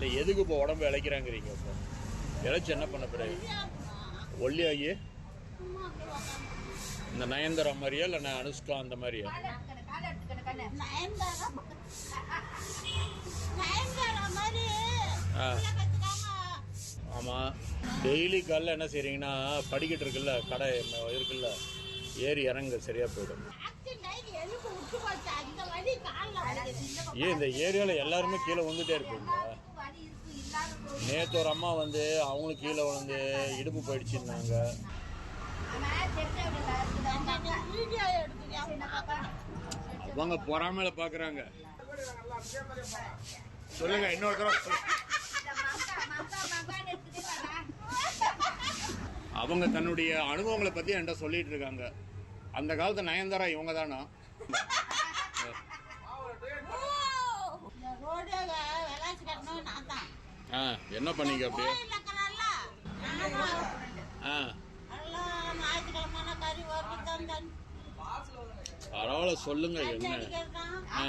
இல்லை எதுக்கு இப்போ உடம்பு இழைக்கிறாங்கிறீங்க இப்போ? இழைச்சி என்ன பண்ண பிறகு? ஒல்லியாகி? இந்த நயன்தாரா மாதிரியா இல்லை நான் அனுஷ்கா அந்த மாதிரியா? ஆ. ஆமாம் டெய்லி காலைல என்ன செய்கிறீங்கன்னா படிக்கட்டு இருக்குல்ல கடை இருக்குல்ல ஏறி இறங்க சரியாக போயிடும். ஏன் இந்த ஏரியாவில் எல்லாருமே கீழே வந்துட்டே இருப்பீங்க நேற்று ஒரு அம்மா வந்து அவங்களும் கீழே விழுந்து இடுப்பு போயிடுச்சுன்னாங்க. அவங்க பொறாமையில பாக்குறாங்க. சொல்லுங்க இன்னொரு தடவை அவங்க தன்னுடைய அனுபவங்களை பத்தி என்கிட்ட சொல்லிட்டு இருக்காங்க. அந்த காலத்து நயன்தாரா இவங்க தானா இந்த ரோடு விளாசி கட்டணும் நான் தான் ஆ என்ன பண்ணீங்க அப்படியே ஆ. பரவாயில்ல சொல்லுங்க என்ன? ஆ.